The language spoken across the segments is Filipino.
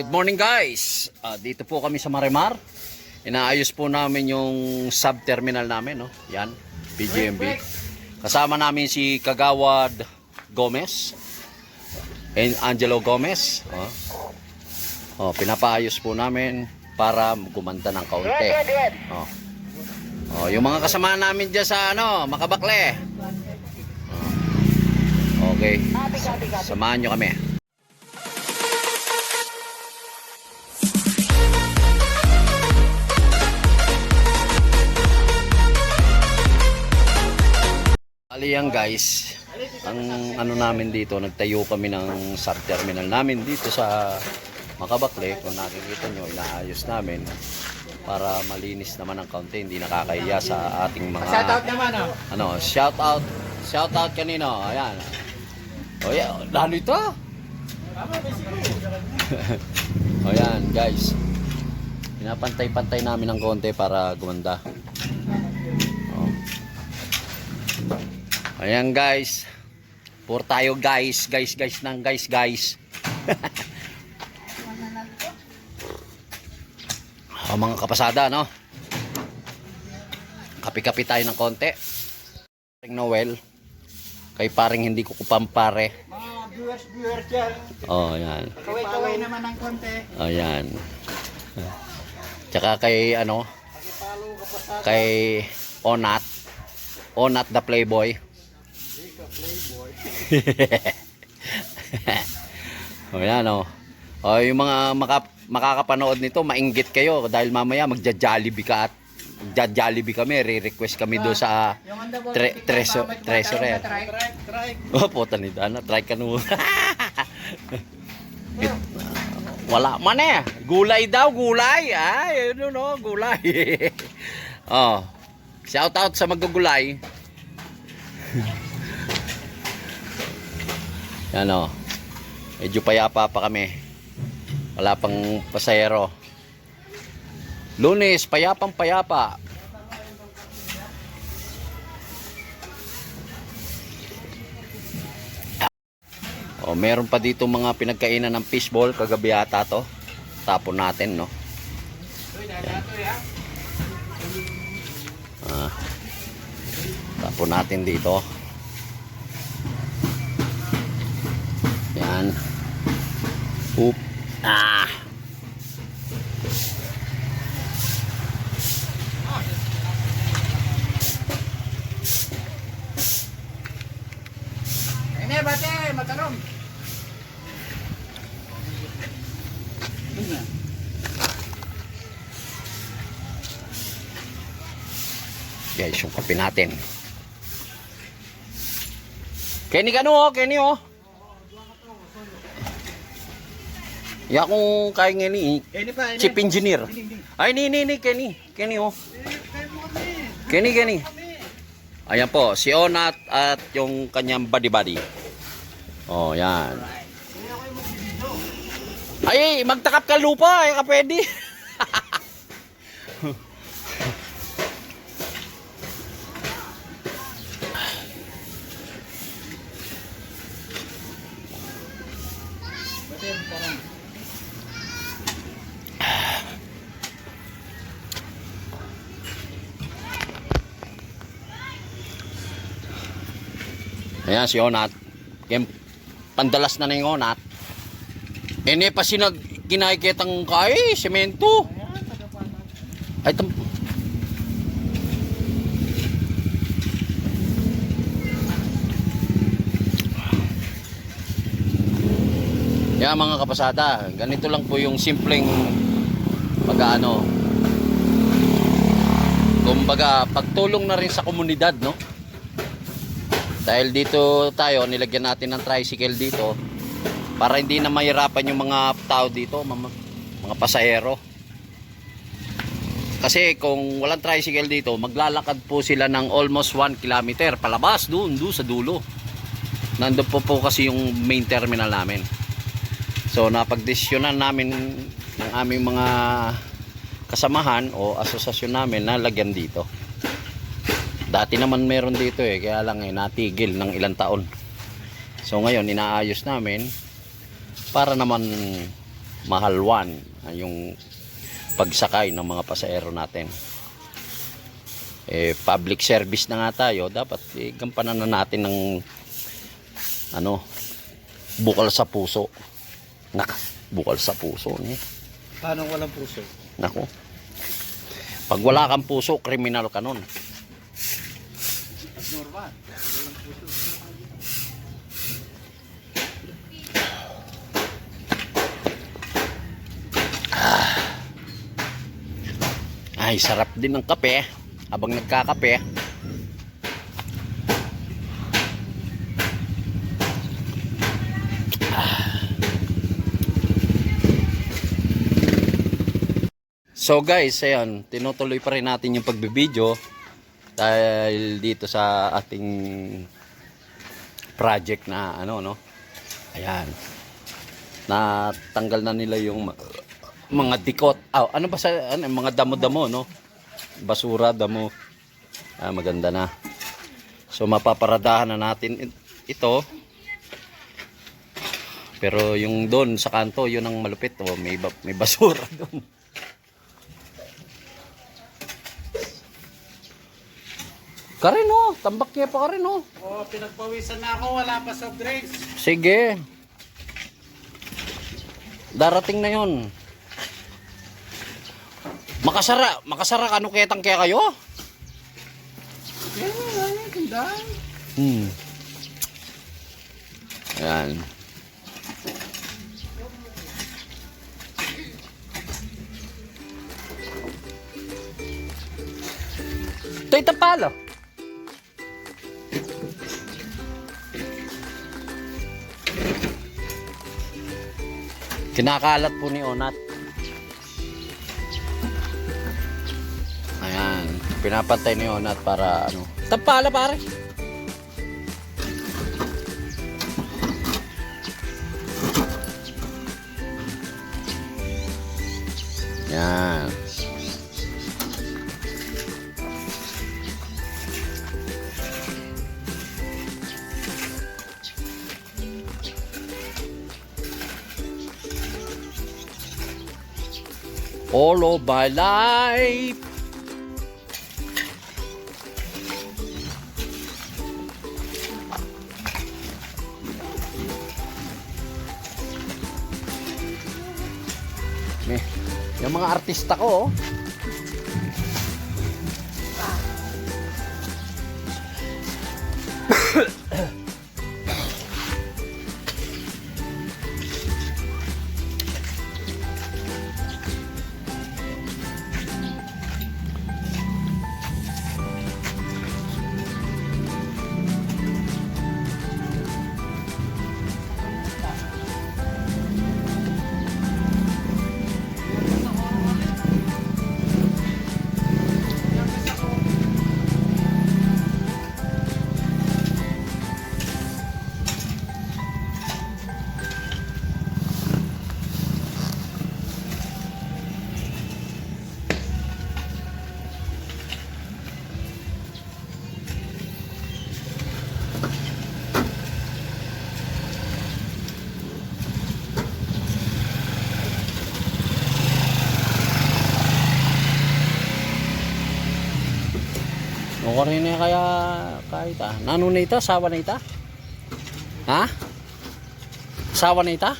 Good morning guys! Ah, dito po kami sa Marimar. Inaayos po namin yung sub-terminal namin. No? Yan, PGMB. Kasama namin si Kagawad Gomez. And Angelo Gomez. Oh. Oh, pinapaayos po namin para gumanda ng kaunti. Oh. Oh, yung mga kasama namin dyan sa ano, Makabakle. Oh. Okay. Samahan nyo kami. Ali yan guys, ang ano namin dito, nagtayo kami ng sub-terminal namin dito sa Makabakle. Kung nakikita nyo, inaayos namin para malinis naman ang kaunti, hindi nakakahiya sa ating mga... Shoutout naman oh. Ano, shout out, shout out kanino, ayan. O yan, lalo ito. o yan, guys. Pinapantay-pantay namin ng konti para gumanda. Ayan guys. Puro tayo guys, guys, guys ng guys, guys. o, mga kapasada, no? Kapi-kapi tayo ng konti. Paring Noel. Kay paring hindi ko kupampare. Mga viewers, viewers dyan. Oh, yan. Kaway-kaway naman ng konti. Oh, yan. Tsaka kay ano, kay Onat. Onat the Playboy. Dika Playboy. oh, yan oh. Oh, yung mga maka, makakapanood nito, mainggit kayo dahil mamaya magja-jollibee ka at magja-jollibee kami, re-request kami doon sa mo, Tre- treso- treasurer. Try. Oh, puta ni Dana, try ka no. Wala man eh. Gulay daw, gulay. Ay, ano no, gulay. oh. Shout out sa magugulay. Yan oh. Medyo payapa pa kami. Wala pang pasayero. Lunes, payapang payapa. Oh, meron pa dito mga pinagkainan ng fishball kagabi ata to. Tapon natin, no. Ah. Tapon natin dito. Yan. Oop. Ah. Ini bate, matarong. Guys, yung kape natin. Kenny ka no, oh, Kenny oh. Ya kung kaya nga ni Ini pa, ini. chief engineer. Ay ni ni ni Kenny, Kenny oh. Kenny Kenny. Ayan po, si Onat at yung kanyang buddy-buddy. Oh, yan. Ay, magtakap ka lupa, ay ka pwede. Ayan si Onat. Yung pandalas na na yung Onat. Ene pa sinag kinakikitang kay semento. Ay tam Yan mga kapasada, ganito lang po yung simpleng pag-ano. Kumbaga, pagtulong na rin sa komunidad, no? Dahil dito tayo, nilagyan natin ng tricycle dito para hindi na mahirapan yung mga tao dito, mga, pasahero. Kasi kung walang tricycle dito, maglalakad po sila ng almost 1 kilometer palabas doon, doon sa dulo. Nandun po po kasi yung main terminal namin. So napagdesisyonan namin ng aming mga kasamahan o asosasyon namin na lagyan dito. Dati naman meron dito eh, kaya lang eh, natigil ng ilang taon. So ngayon, inaayos namin para naman mahalwan ah, yung pagsakay ng mga pasahero natin. Eh, public service na nga tayo, dapat eh, gampanan na natin ng ano, bukal sa puso. Nak, bukal sa puso. Eh. Paano walang puso? Nako. Pag wala kang puso, kriminal ka nun. Abnormal. Walang puso. Ay, sarap din ng kape. Habang nagkakape. So guys, ayan, tinutuloy pa rin natin yung pagbibideo dahil dito sa ating project na ano no. Ayan. Natanggal na nila yung mga dikot. Ah, ano ba sa ano, mga damo-damo no? Basura, damo. Ah, maganda na. So mapaparadahan na natin it- ito. Pero yung doon sa kanto, yun ang malupit. Oh, may, may basura doon. Karin oh, tambak niya pa karin oh. Oh, pinagpawisan na ako. Wala pa soft drinks. Sige. Darating na yon. Makasara, makasara ano ketang kaya kayo? Yan, yan, yan. Ganda. Hmm. Ayan. Kinakalat po ni Onat. Ayan. Pinapantay ni Onat para ano. Tapala pare. Yan. All of my life. May, yung mga artista ko, oh. Rin na kaya kahit ah. Nano na ita? Sawa na ita? Ha? Sawa na ita?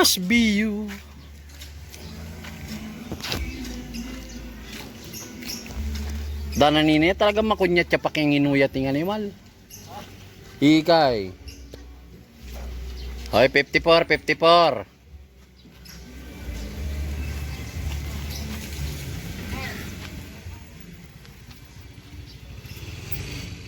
Must be you. Dana nini talaga makunyat siya pakinginuyat ng animal. Ikay. Hoy, 54, 54.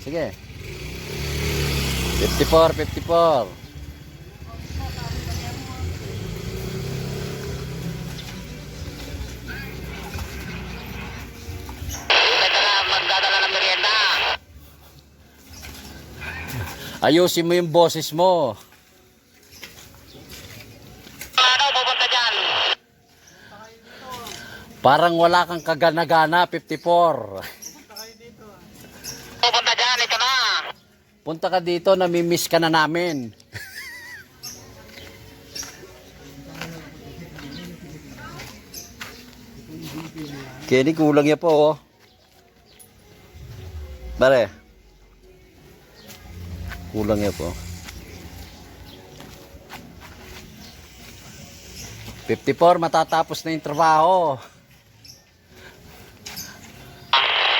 Sige. 54, 54. Ayusin mo yung boses mo. Ano, pupunta dyan? Parang wala kang kagana-gana, 54. Pupunta dyan, ito na. Punta ka dito, namimiss ka na namin. Kenny, kulang niya po, oh. Bare. Kulang niya po. 54, matatapos na yung trabaho.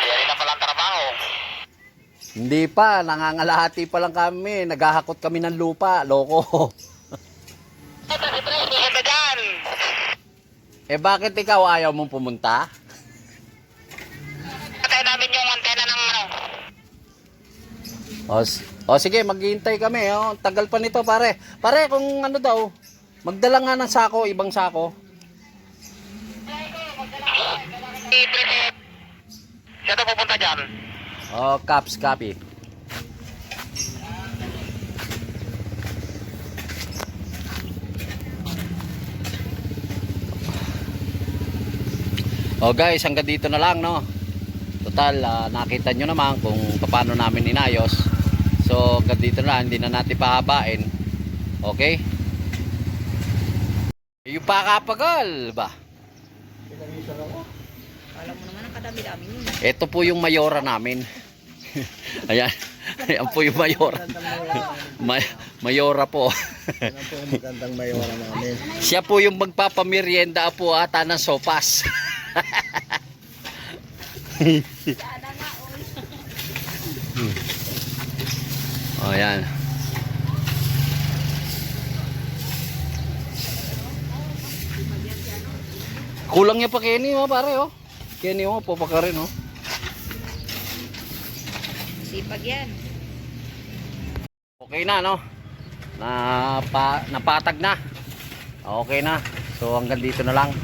Yan na palang trabaho. Hindi pa, nangangalahati pa lang kami. Naghahakot kami ng lupa, loko. Eh bakit ikaw ayaw mong pumunta? Patay namin yung antena ng ano. O, s- o sige, maghihintay kami. Oh. Tagal pa nito, pare. Pare, kung ano daw, magdala nga ng sako, ibang sako. Siya to pupunta dyan. O, caps, copy. O guys, hanggang dito na lang, no? Total, ah, nakita nyo naman kung paano namin inayos. So, hanggang dito na, hindi na natin pahabain. Okay? Yung pakapagal, ba? Alam mo naman ang kadami-dami yun. Ito po yung mayora namin. Ayan. Ayan po yung mayora. May, mayora po. Yan po ang magandang mayora namin. Siya po yung magpapamerienda po ata ng sopas. oh, ayan. Kulang niya pa Kenny, oh, pare, oh. Kenny, oh, po pa rin, oh. Sipag yan. Okay na, no? Napa, napatag na. Okay na. So, hanggang dito na lang.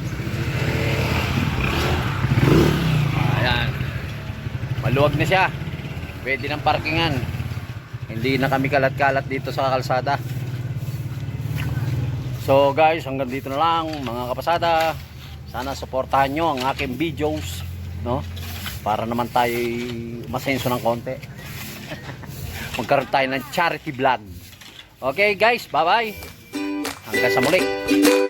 Ayan. Maluwag na siya. Pwede ng parkingan. Hindi na kami kalat-kalat dito sa kalsada. So, guys, hanggang dito na lang, mga kapasada. Sana suportahan nyo ang aking videos, no? Para naman tayo masenso ng konti magkaroon tayo ng charity vlog. Okay guys, bye bye. Hanggang sa muli.